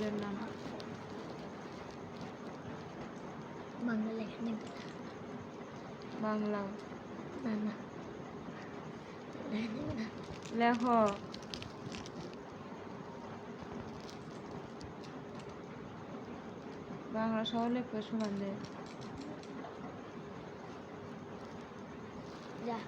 বইয়ের নাম? বাংলা লেখা বাংলা। না লেখা। নেই না লেখো বাংলা সহ লেখো সমান দে যা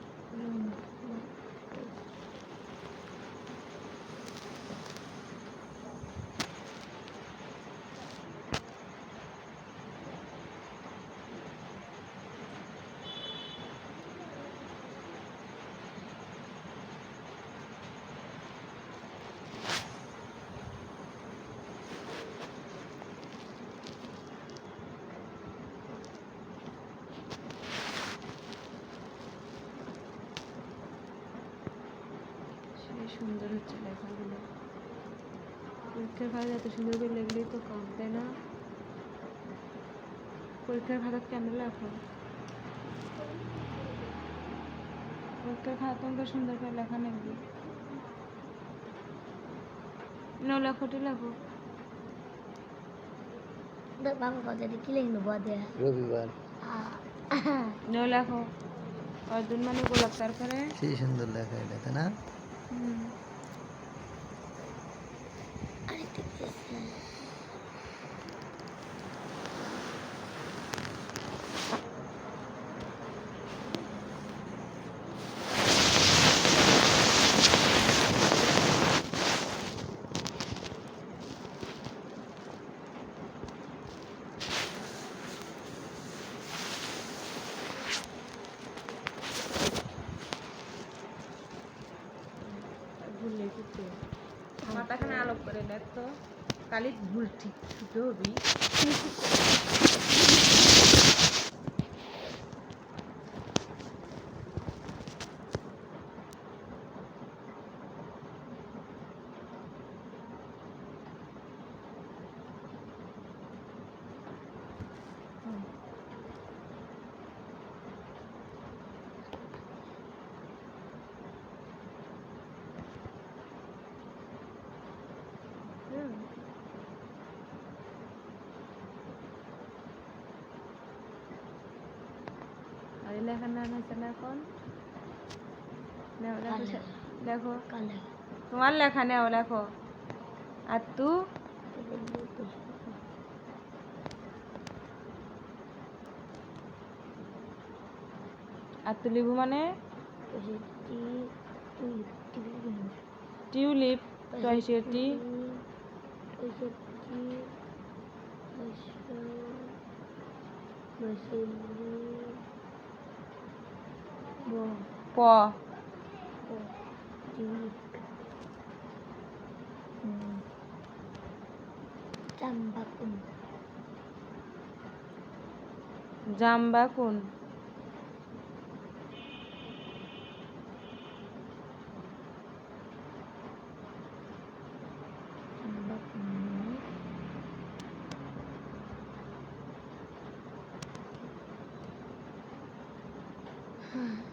সুন্দর হচ্ছে লেখাগুলো। পরীক্ষার খাতা এত সুন্দর করে লেখলেই তো কাম তাই না? পরীক্ষার খাতা কেন লেখো? পরীক্ষার খাতা তোমাকে সুন্দর করে লেখা নেবে নো লেখোটি লেখো। রবিবার। নো লেখো। অর্জুন মানে গোলাপ তারপরে সেই সুন্দর লেখা এটা না? 嗯。ভুল লিখেছি। মাথাখানে আলোক করে দেখ তো। ভুল ঠিক ছুটে লেখার নাম লেখো। তোমার লেখা নেও লেখো আর তু আর তু লিখব মানে টিউলিপ যে টয়সে টি টি- ওই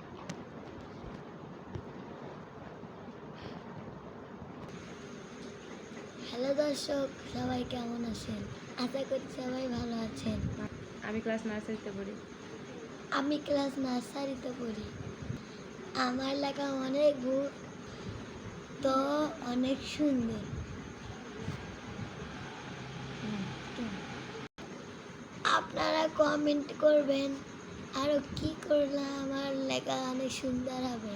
হ্যালো দর্শক সবাই কেমন আছেন? আশা করি সবাই ভালো আছেন। আমি ক্লাস নার্সারিতে পড়ি। আমি ক্লাস নার্সারিতে পড়ি। আমার লেখা অনেক ভুল তো অনেক সুন্দর। আপনারা কমেন্ট করবেন আরও কি করলে আমার লেখা অনেক সুন্দর হবে?